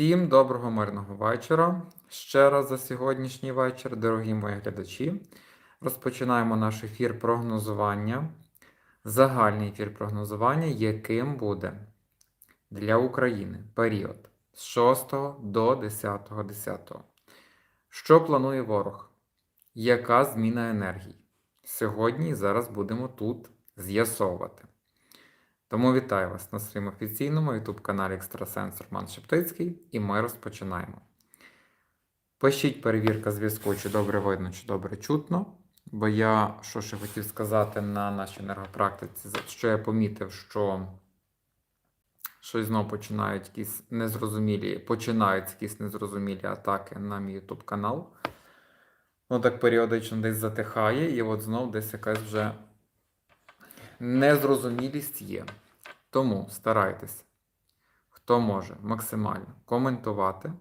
Всім доброго мирного вечора. Ще раз за сьогоднішній вечір, дорогі мої глядачі. Розпочинаємо наш ефір прогнозування. Загальний ефір прогнозування, яким буде для України період з 6 до 10.10. 10. Що планує ворог? Яка зміна енергії? Сьогодні і зараз будемо тут з'ясовувати. Тому вітаю вас на своєму офіційному YouTube каналі Екстрасенс Роман Шептицький, і ми розпочинаємо. Пишіть перевірка зв'язку, чи добре видно, чи добре чутно. Бо я, що ще хотів сказати на нашій енергопрактиці, що я помітив, що щось знову починають якісь незрозумілі, починаються якісь незрозумілі атаки на мій YouTube канал. Ну так періодично десь затихає, і от знов десь якась вже незрозумілість є. Тому старайтесь, хто може максимально коментувати,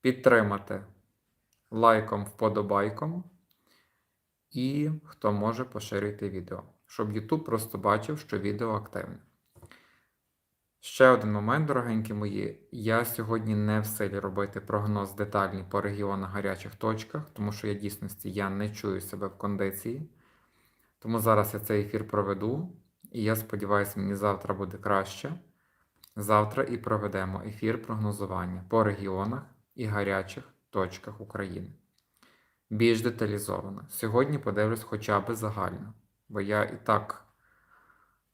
підтримати лайком, вподобайком, і хто може поширити відео, щоб YouTube просто бачив, що відео активне. Ще один момент, дорогенькі мої. Я сьогодні не в силі робити прогноз детальний по регіонах гарячих точках, тому що я дійсності я не чую себе в кондиції. Тому зараз я цей ефір проведу, і я сподіваюся, мені завтра буде краще. Завтра і проведемо ефір прогнозування по регіонах і гарячих точках України. Більш деталізовано. Сьогодні подивлюсь хоча б загально, бо я і так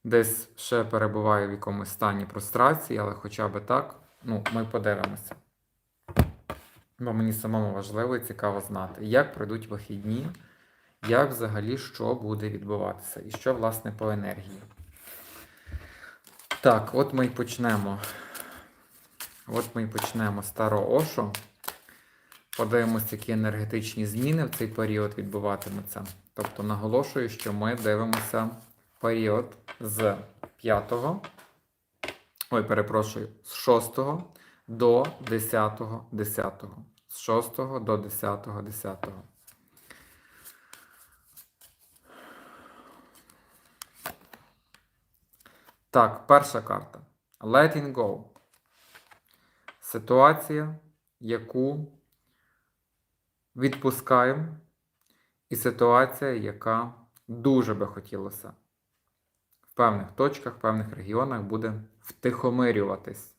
десь ще перебуваю в якомусь стані прострації, але хоча б так, ну, ми подивимося. Бо мені самому важливо і цікаво знати, як пройдуть вихідні як взагалі що буде відбуватися, і що, власне, по енергії. Так, от ми й почнемо. От ми й почнемо з старого Ошо. Подивимося, які енергетичні зміни в цей період відбуватимуться. Тобто наголошую, що ми дивимося період з 5, ой, перепрошую, з 6 до 10, 10. З 6 до 10, 10. Так, перша карта. Letting go. Ситуація, яку відпускаємо, і ситуація, яка дуже би хотілося в певних точках, в певних регіонах буде втихомирюватись.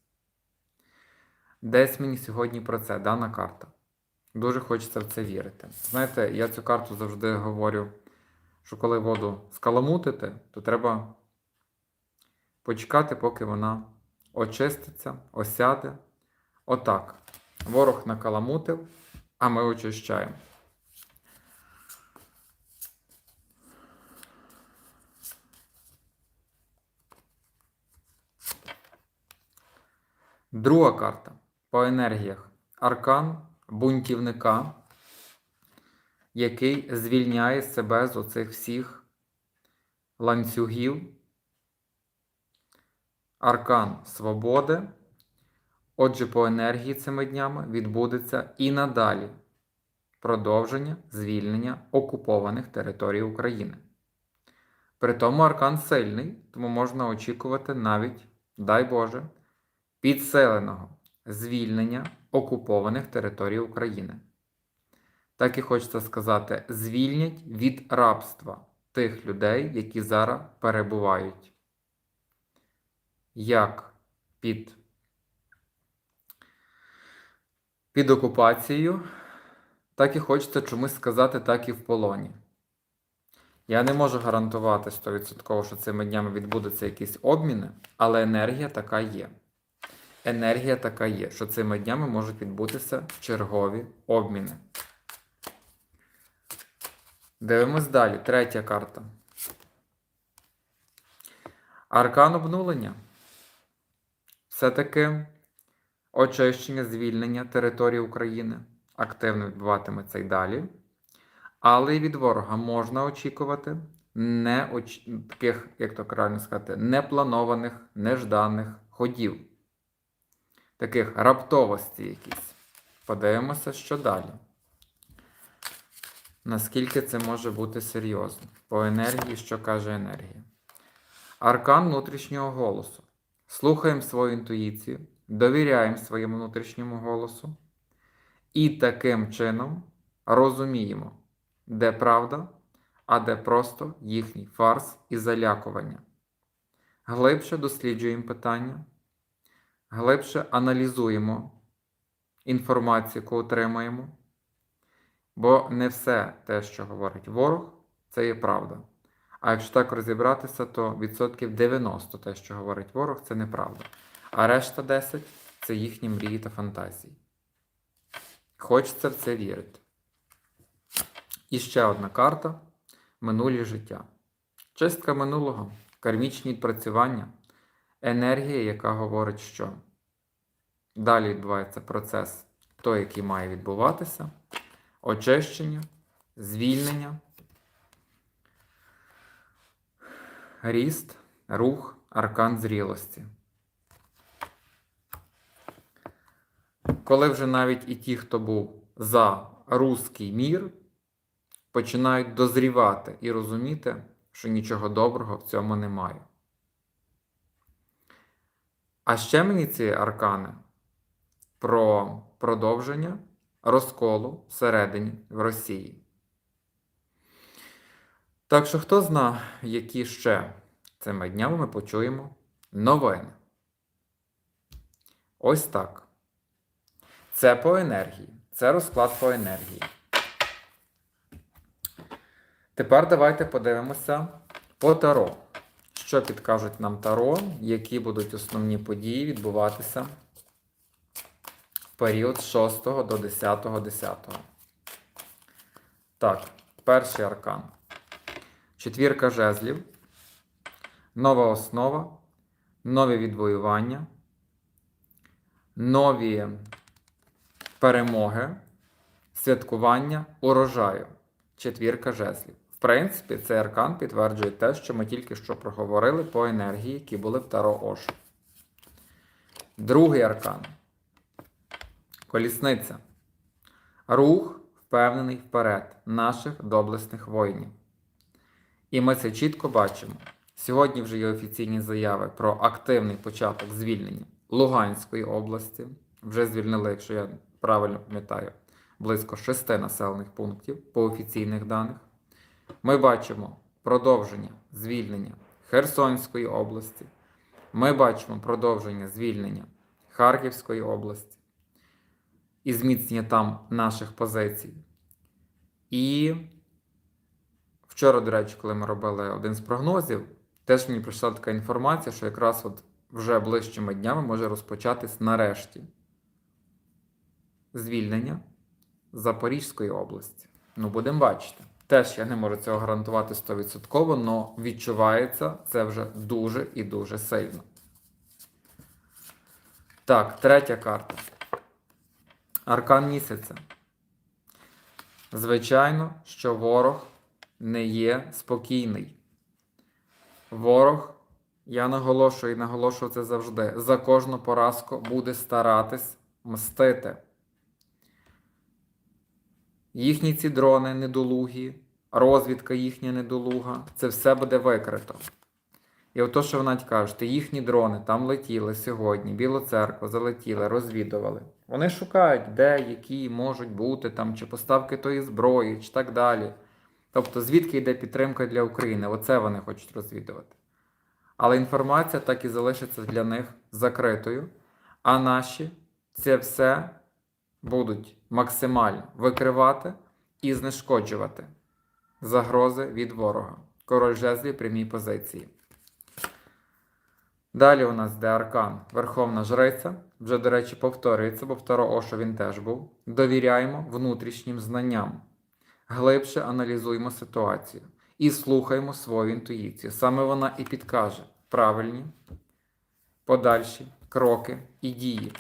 Десь мені сьогодні про це дана карта. Дуже хочеться в це вірити. Знаєте, я цю карту завжди говорю, що коли воду скаламутити, то треба почекати, поки вона очиститься, осяде. Отак. Ворог накаламутив, а ми очищаємо. Друга карта по енергіях. Аркан бунтівника, який звільняє себе з оцих всіх ланцюгів аркан свободи. Отже, по енергії цими днями відбудеться і надалі продовження звільнення окупованих територій України. При тому аркан сильний, тому можна очікувати навіть, дай Боже, підсиленого звільнення окупованих територій України. Так і хочеться сказати, звільнять від рабства тих людей, які зараз перебувають як під під окупацією, так і хочеться чомусь сказати, так і в полоні. Я не можу гарантувати 100%, що цими днями відбудуться якісь обміни, але енергія така є. Енергія така є, що цими днями можуть відбутися чергові обміни. Дивимось далі. Третя карта. Аркан обнулення все-таки очищення, звільнення території України активно відбуватиметься й далі. Але й від ворога можна очікувати не оч... таких, як то правильно сказати, непланованих, нежданих ходів. Таких раптовості якісь. Подивимося, що далі. Наскільки це може бути серйозно? По енергії, що каже енергія. Аркан внутрішнього голосу. Слухаємо свою інтуїцію, довіряємо своєму внутрішньому голосу і таким чином розуміємо, де правда, а де просто їхній фарс і залякування. Глибше досліджуємо питання, глибше аналізуємо інформацію, яку отримаємо, бо не все те, що говорить ворог, це є правда. А якщо так розібратися, то відсотків 90 те, що говорить ворог, це неправда. А решта 10 це їхні мрії та фантазії. Хочеться в це вірити. І ще одна карта минулі життя. Чистка минулого, кармічні відпрацювання, енергія, яка говорить, що далі відбувається процес, той, який має відбуватися, очищення, звільнення, ріст, рух, аркан зрілості. Коли вже навіть і ті, хто був за руський мір, починають дозрівати і розуміти, що нічого доброго в цьому немає. А ще мені ці аркани про продовження розколу всередині в Росії. Так що, хто зна, які ще цими днями ми почуємо новини. Ось так. Це по енергії. Це розклад по енергії. Тепер давайте подивимося по Таро. Що підкажуть нам Таро, які будуть основні події відбуватися в період з 6 до 10.10. 10. Так, перший аркан. Четвірка жезлів. Нова основа, нові відвоювання, нові перемоги, святкування урожаю. Четвірка жезлів. В принципі, цей аркан підтверджує те, що ми тільки що проговорили по енергії, які були в Таро Ошу. Другий аркан. Колісниця. Рух впевнений вперед наших доблесних воїнів. І ми це чітко бачимо. Сьогодні вже є офіційні заяви про активний початок звільнення Луганської області. Вже звільнили, якщо я правильно пам'ятаю, близько шести населених пунктів по офіційних даних. Ми бачимо продовження звільнення Херсонської області. Ми бачимо продовження звільнення Харківської області і зміцнення там наших позицій. І вчора, до речі, коли ми робили один з прогнозів, теж мені прийшла така інформація, що якраз от вже ближчими днями може розпочатись нарешті звільнення Запорізької області. Ну, будемо бачити. Теж я не можу цього гарантувати 100%, але відчувається це вже дуже і дуже сильно. Так, третя карта. Аркан місяця. Звичайно, що ворог не є спокійний. Ворог, я наголошую і наголошую це завжди, за кожну поразку буде старатись мстити. Їхні ці дрони недолугі, розвідка їхня недолуга, це все буде викрито. І ото, що ви навіть кажете, їхні дрони там летіли сьогодні, Білу церкву залетіли, розвідували. Вони шукають, де які можуть бути там, чи поставки тої зброї, чи так далі. Тобто, звідки йде підтримка для України? Оце вони хочуть розвідувати. Але інформація так і залишиться для них закритою. А наші це все будуть максимально викривати і знешкоджувати загрози від ворога. Король жезлів прямій позиції. Далі у нас де аркан Верховна Жриця. Вже, до речі, повторюється, бо в Таро Ошо він теж був. Довіряємо внутрішнім знанням. Глибше аналізуємо ситуацію і слухаємо свою інтуїцію. Саме вона і підкаже правильні подальші кроки і дії.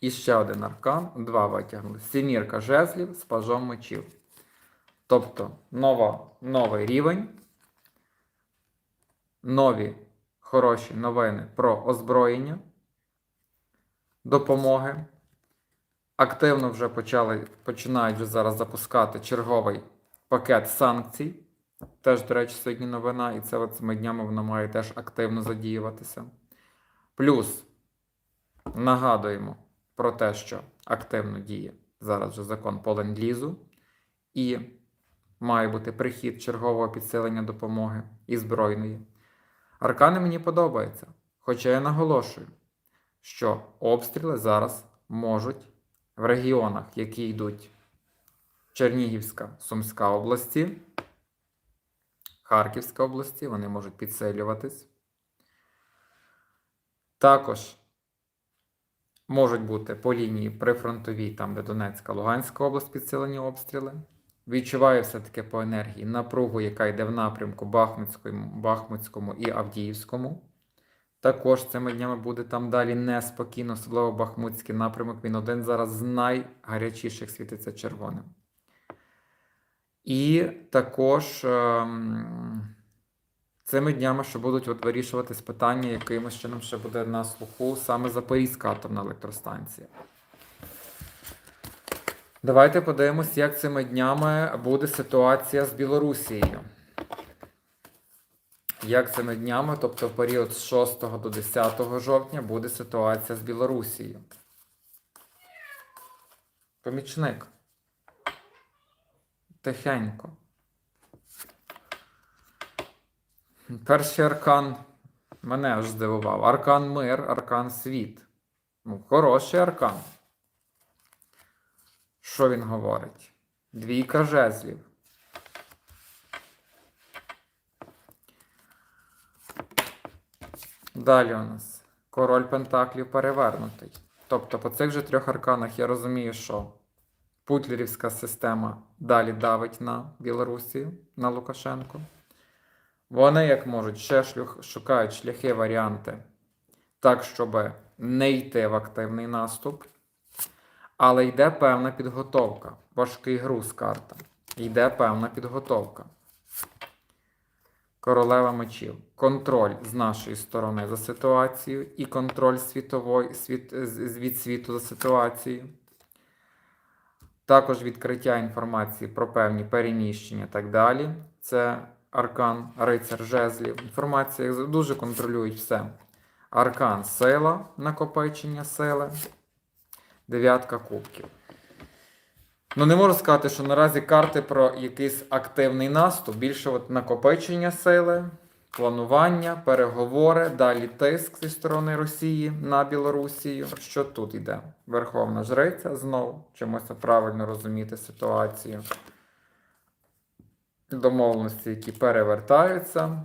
І ще один аркан, два витягнули. Сімірка жезлів з пажом мечів. Тобто нова, новий рівень, нові хороші новини про озброєння, допомоги. Активно вже почали, починають вже зараз запускати черговий пакет санкцій. Теж, до речі, сьогодні новина, і це цими днями воно має теж активно задіюватися. Плюс Нагадуємо про те, що активно діє зараз вже закон по ленд-лізу і має бути прихід чергового підсилення допомоги і збройної. Аркани мені подобаються, хоча я наголошую, що обстріли зараз можуть в регіонах, які йдуть Чернігівська, Сумська області, Харківська області, вони можуть підсилюватись. Також можуть бути по лінії прифронтовій, там, де Донецька, Луганська область підсилені обстріли. Відчуваю все-таки по енергії напругу, яка йде в напрямку Бахмутському, Бахмутському і Авдіївському. Також цими днями буде там далі неспокійно, особливо Бахмутський напрямок. Він один зараз з найгарячіших світиться червоним. І також ем, цими днями ще будуть от вирішуватись питання, якимось чином ще буде на слуху саме Запорізька атомна електростанція. Давайте подивимось, як цими днями буде ситуація з Білорусією. Як цими днями, тобто в період з 6 до 10 жовтня, буде ситуація з Білорусією. Помічник. Тихенько. Перший аркан мене аж здивував. Аркан мир, аркан світ. Ну, хороший аркан. Що він говорить? Двійка жезлів. Далі у нас король Пентаклів перевернутий. Тобто, по цих же трьох арканах я розумію, що путлерівська система далі давить на Білорусі, на Лукашенко. Вони, як можуть, ще шлюх, шукають шляхи, варіанти так, щоб не йти в активний наступ. Але йде певна підготовка. Важкий груз карта. Йде певна підготовка. Королева мечів. Контроль з нашої сторони за ситуацією і контроль світової, світ, від світу за ситуацією. Також відкриття інформації про певні переміщення і так далі. Це аркан, рицар жезлів. Інформація дуже контролюють все. Аркан сила, накопичення сили. Дев'ятка кубків. Ну, не можу сказати, що наразі карти про якийсь активний наступ, більше от накопичення сили, планування, переговори, далі тиск зі сторони Росії на Білорусію. Що тут йде? Верховна Жриця знову, чимось правильно розуміти ситуацію. Домовленості, які перевертаються.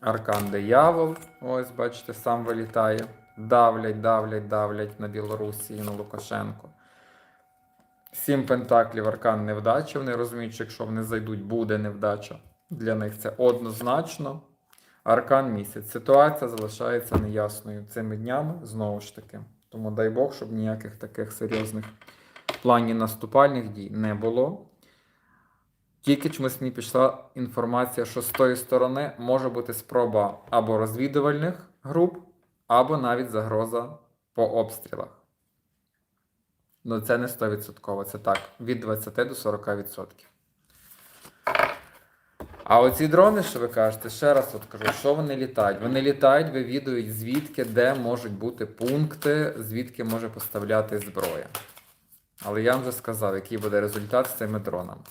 Аркан диявол, ось, бачите, сам вилітає. Давлять, давлять, давлять на Білорусі і на Лукашенко. Сім пентаклів аркан невдача. Вони розуміють, що якщо вони зайдуть, буде невдача. Для них це однозначно. Аркан місяць. Ситуація залишається неясною цими днями, знову ж таки. Тому дай Бог, щоб ніяких таких серйозних планів наступальних дій не було. Тільки чомусь мені пішла інформація, що з тої сторони може бути спроба або розвідувальних груп, або навіть загроза по обстрілах. Ну, це не 100%, це так, від 20 до 40%. А оці дрони, що ви кажете, ще раз от кажу, що вони літають? Вони літають, вивідують звідки, де можуть бути пункти, звідки може поставляти зброя. Але я вам вже сказав, який буде результат з цими дронами.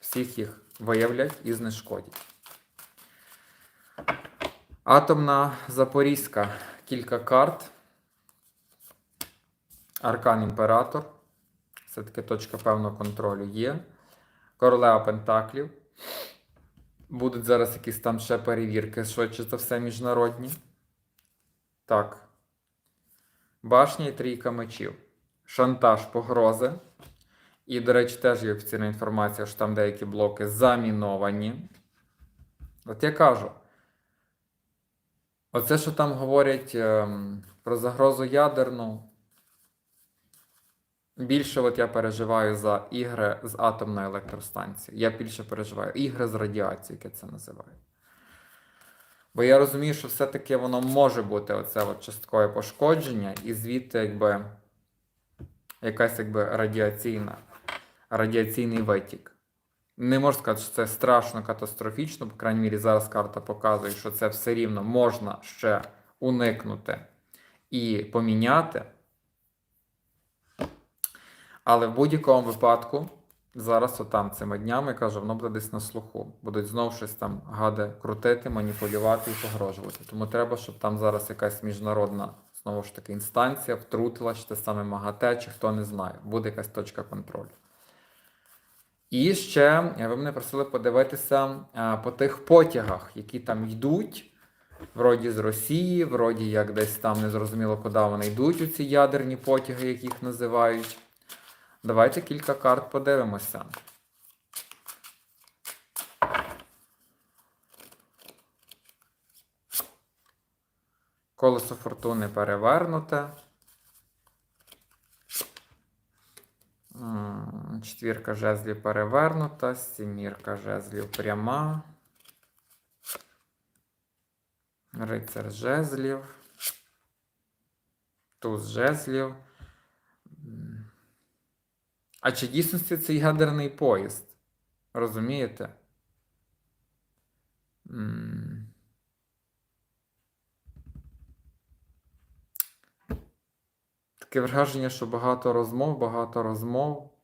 Всіх їх виявлять і знешкодять. Атомна Запорізька. Кілька карт. Аркан Імператор. Все-таки точка певного контролю є. Королева Пентаклів. Будуть зараз якісь там ще перевірки, швидше за все, міжнародні. Так. Башня і трійка мечів. Шантаж, погрози. І, до речі, теж є офіційна інформація, що там деякі блоки заміновані. От я кажу. Оце, що там говорять ем, про загрозу ядерну. Більше от я переживаю за ігри з атомної електростанції. Я більше переживаю ігри з радіації, як я це називаю. Бо я розумію, що все-таки воно може бути оце от часткове пошкодження, і звідти якби якась якби радіаційна, радіаційний витік. Не можу сказати, що це страшно катастрофічно, по крайній мірі, зараз карта показує, що це все рівно можна ще уникнути і поміняти. Але в будь-якому випадку, зараз отам цими днями кажу, воно буде десь на слуху. Будуть знову щось там гади крутити, маніпулювати і погрожувати. Тому треба, щоб там зараз якась міжнародна знову ж таки інстанція втрутила, чи те саме МАГАТЕ, чи хто не знає. Буде якась точка контролю. І ще ви мене просили подивитися е, по тих потягах, які там йдуть. Вроді з Росії, вроді як десь там незрозуміло, куди вони йдуть, у ці ядерні потяги, як їх називають. Давайте кілька карт подивимося. Колесо фортуни перевернуте. Четвірка жезлів перевернута, сімірка жезлів пряма. Рицар жезлів. Туз жезлів. А чи дійсності це ядерний поїзд? Розумієте? Таке враження, що багато розмов, багато розмов.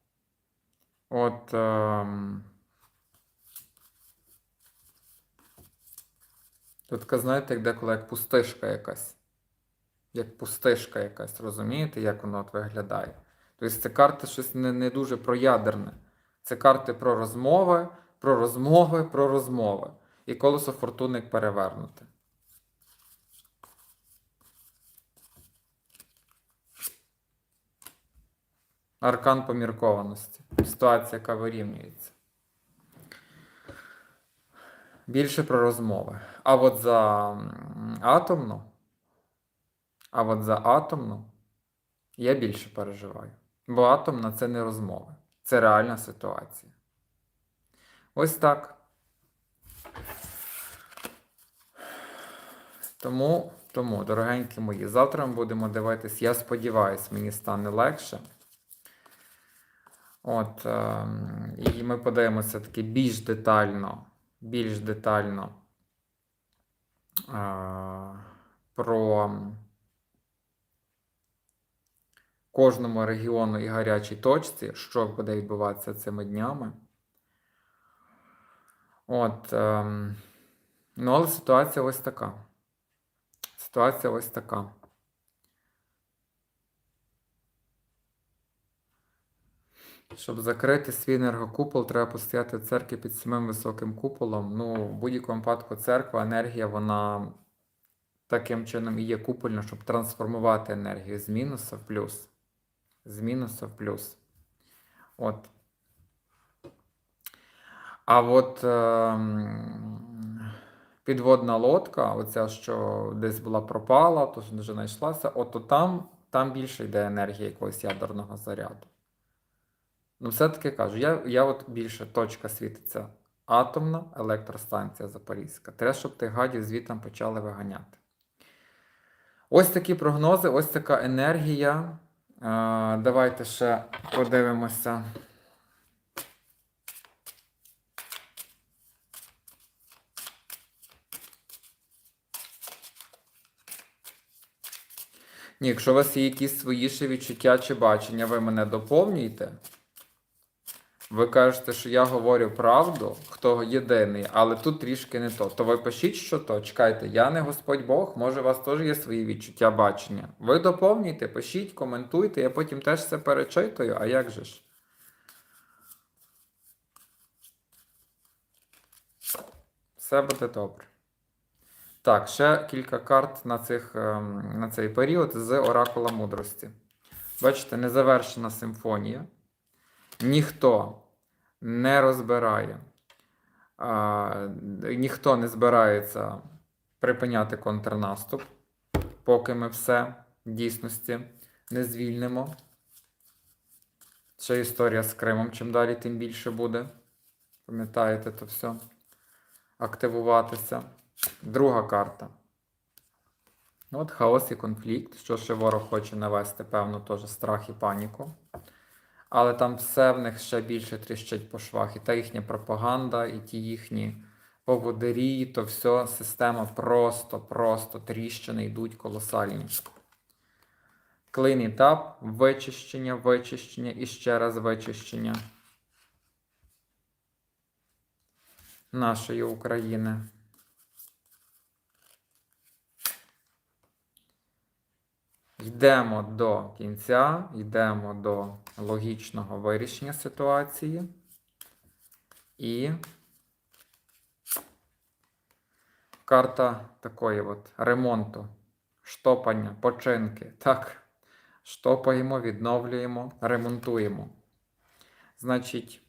От. Ем... Тут знаєте, як деколи як пустишка якась. Як пустишка якась, розумієте, як воно от виглядає? Тобто це карти щось не, не дуже про ядерне. Це карти про розмови, про розмови, про розмови. І колесо фортуни як перевернуте. Аркан поміркованості. Ситуація, яка вирівнюється. Більше про розмови. А от за атомну, а от за атомну я більше переживаю. Бо атомна це не розмови. Це реальна ситуація. Ось так. Тому, тому, дорогенькі мої, завтра ми будемо дивитись, я сподіваюся, мені стане легше. От, ем, і ми подивимося таки більш детально, більш детально е, про кожному регіону і гарячій точці, що буде відбуватися цими днями. От, ем, ну, але ситуація ось така. Ситуація ось така. Щоб закрити свій енергокупол, треба постояти в церкві під самим високим куполом. Ну, в будь-якому випадку церква, енергія, вона таким чином і є купольна, щоб трансформувати енергію з мінуса в плюс. З мінуса в плюс. От. А от ем, підводна лодка, оця, що десь була пропала, то що вже знайшлася, от там, там більше йде енергія якогось ядерного заряду. Ну, все-таки кажу, я, я от більше точка світиться атомна електростанція Запорізька. Треба, щоб тих гадів звітом почали виганяти. Ось такі прогнози, ось така енергія. Давайте ще подивимося. Ні, якщо у вас є якісь свої ще відчуття чи бачення, ви мене доповнюєте. Ви кажете, що я говорю правду, хто єдиний, але тут трішки не то. То ви пишіть, що то. Чекайте, я не Господь Бог, може, у вас теж є свої відчуття бачення. Ви доповнюйте, пишіть, коментуйте, я потім теж це перечитую, а як же ж? Все буде добре. Так, ще кілька карт на, цих, ем, на цей період з Оракула мудрості. Бачите, незавершена симфонія. Ніхто не розбирає, а, ніхто не збирається припиняти контрнаступ, поки ми все в дійсності не звільнимо. Ще історія з Кримом, чим далі, тим більше буде. Пам'ятаєте то все? Активуватися. Друга карта. От хаос і конфлікт, що ще ворог хоче навести, певно, теж страх і паніку. Але там все в них ще більше тріщить по швах. І та їхня пропаганда, і ті їхні поводирі, то все, система просто, просто тріщини йдуть колосальні. Клин-етап, вичищення, вичищення і ще раз вичищення нашої України. Йдемо до кінця, йдемо до логічного вирішення ситуації. І карта такої от ремонту, штопання, починки. Так, штопаємо, відновлюємо, ремонтуємо. Значить,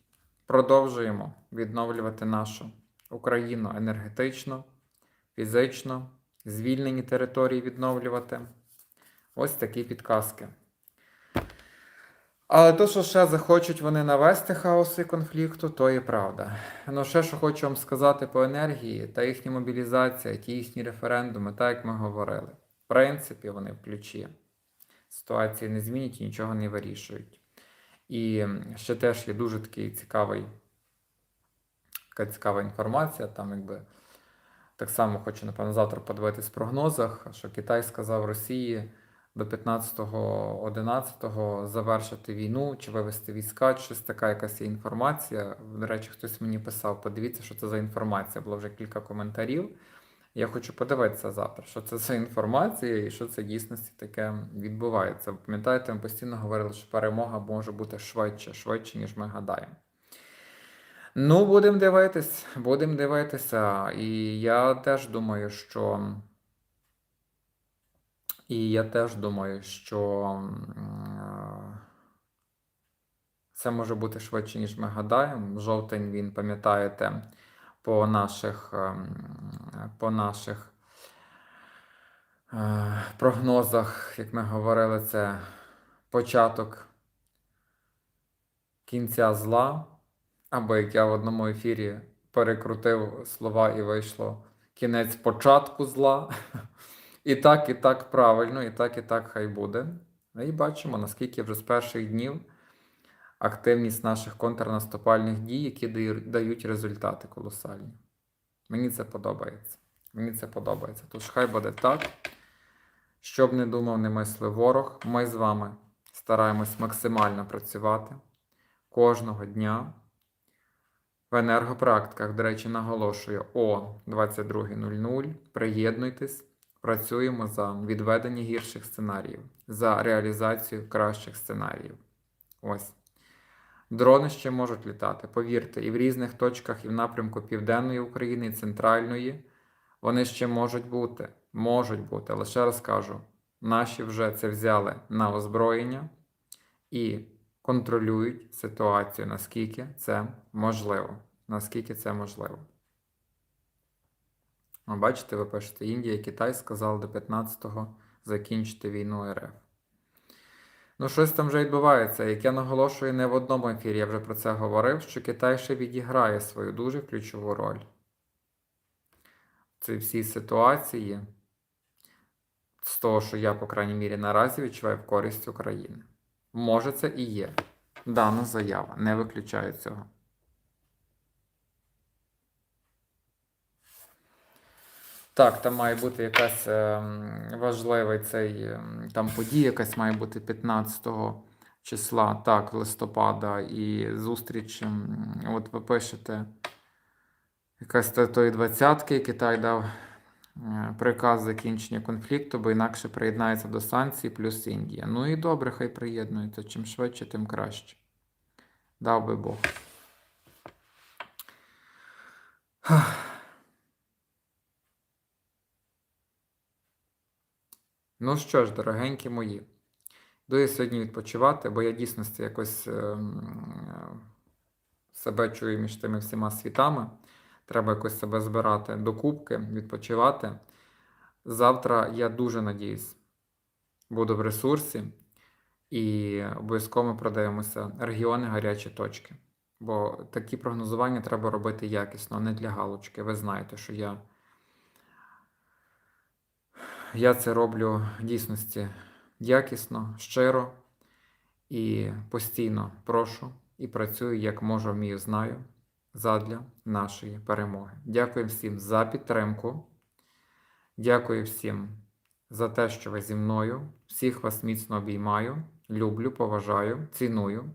продовжуємо відновлювати нашу Україну енергетично, фізично, звільнені території відновлювати. Ось такі підказки. Але то, що ще захочуть вони навести хаос і конфлікту, то і правда. Ну, ще що хочу вам сказати по енергії та їхня мобілізація, ті їхні референдуми, так як ми говорили. В принципі, вони в ключі. Ситуації не змінять і нічого не вирішують. І ще теж є дуже такий цікавий, така цікава інформація. Там, якби так само хочу, напевно, завтра подивитись в прогнозах, що Китай сказав Росії до 15-11 завершити війну чи вивести війська, щось така якась є інформація. До речі, хтось мені писав, подивіться, що це за інформація. Було вже кілька коментарів. Я хочу подивитися завтра, що це за інформація і що це дійсності таке відбувається. Пам'ятаєте, ми постійно говорили, що перемога може бути швидше, швидше, ніж ми гадаємо. Ну, будемо дивитись, будемо дивитися. І я теж думаю, що. І я теж думаю, що це може бути швидше, ніж ми гадаємо. Жовтень він, пам'ятаєте, по наших, ем, по наших е, прогнозах, як ми говорили, це початок кінця зла. Або як я в одному ефірі перекрутив слова і вийшло кінець початку зла. І так, і так правильно, і так, і так хай буде. І бачимо, наскільки вже з перших днів активність наших контрнаступальних дій, які дають результати колосальні. Мені це подобається. Мені це подобається. Тож хай буде так. Щоб не думав, не мислив ворог, ми з вами стараємось максимально працювати кожного дня. В енергопрактиках, до речі, наголошую о 22.00. Приєднуйтесь, працюємо за відведення гірших сценаріїв, за реалізацію кращих сценаріїв. Ось. Дрони ще можуть літати, повірте, і в різних точках, і в напрямку Південної України, і Центральної. Вони ще можуть бути. Можуть бути, але ще раз кажу, наші вже це взяли на озброєння і контролюють ситуацію, наскільки це можливо. Наскільки це можливо. О, бачите, ви пишете, Індія і Китай сказали до 15-го закінчити війну РФ. Ну, щось там вже відбувається. Як я наголошую не в одному ефірі, я вже про це говорив, що Китай ще відіграє свою дуже ключову роль. В цій всій ситуації, з того, що я, по крайній мірі, наразі відчуваю в користь України. Може, це і є. Дана заява. Не виключаю цього. Так, там має бути якась ем, важливий цей ем, там подія, якась має бути 15 числа, так, листопада, і зустріч. От ви пишете якась та- тої двадцятки, Китай дав е, приказ закінчення конфлікту, бо інакше приєднається до санкцій плюс Індія. Ну і добре, хай приєднується. Чим швидше, тим краще. Дав би Бог. Ну що ж, дорогенькі мої, я сьогодні відпочивати, бо я дійсності якось ем, е, себе чую між тими всіма світами. Треба якось себе збирати до кубки, відпочивати. Завтра я дуже надіюсь, буду в ресурсі і обов'язково продаємося регіони гарячі точки. Бо такі прогнозування треба робити якісно, не для галочки. Ви знаєте, що я. Я це роблю в дійсності якісно, щиро і постійно прошу і працюю як можу, вмію, знаю задля нашої перемоги. Дякую всім за підтримку. Дякую всім за те, що ви зі мною. Всіх вас міцно обіймаю, люблю, поважаю, ціную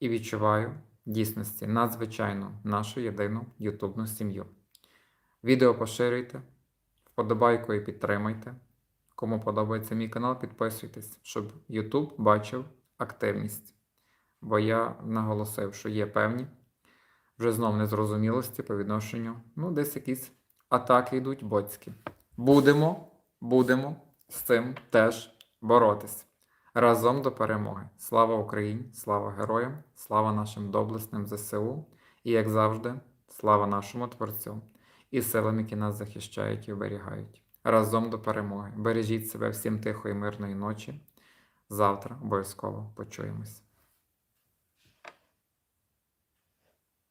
і відчуваю дійсності надзвичайно нашу єдину ютубну сім'ю. Відео поширюйте, вподобайкою підтримайте. Кому подобається мій канал, підписуйтесь, щоб YouTube бачив активність. Бо я наголосив, що є певні вже знов незрозумілості по відношенню, ну, десь якісь атаки йдуть боцькі. Будемо, будемо з цим теж боротися. Разом до перемоги. Слава Україні, слава героям, слава нашим доблесним ЗСУ і, як завжди, слава нашому Творцю і силам, які нас захищають і оберігають. Разом до перемоги. Бережіть себе всім тихої, мирної ночі. Завтра обов'язково почуємось.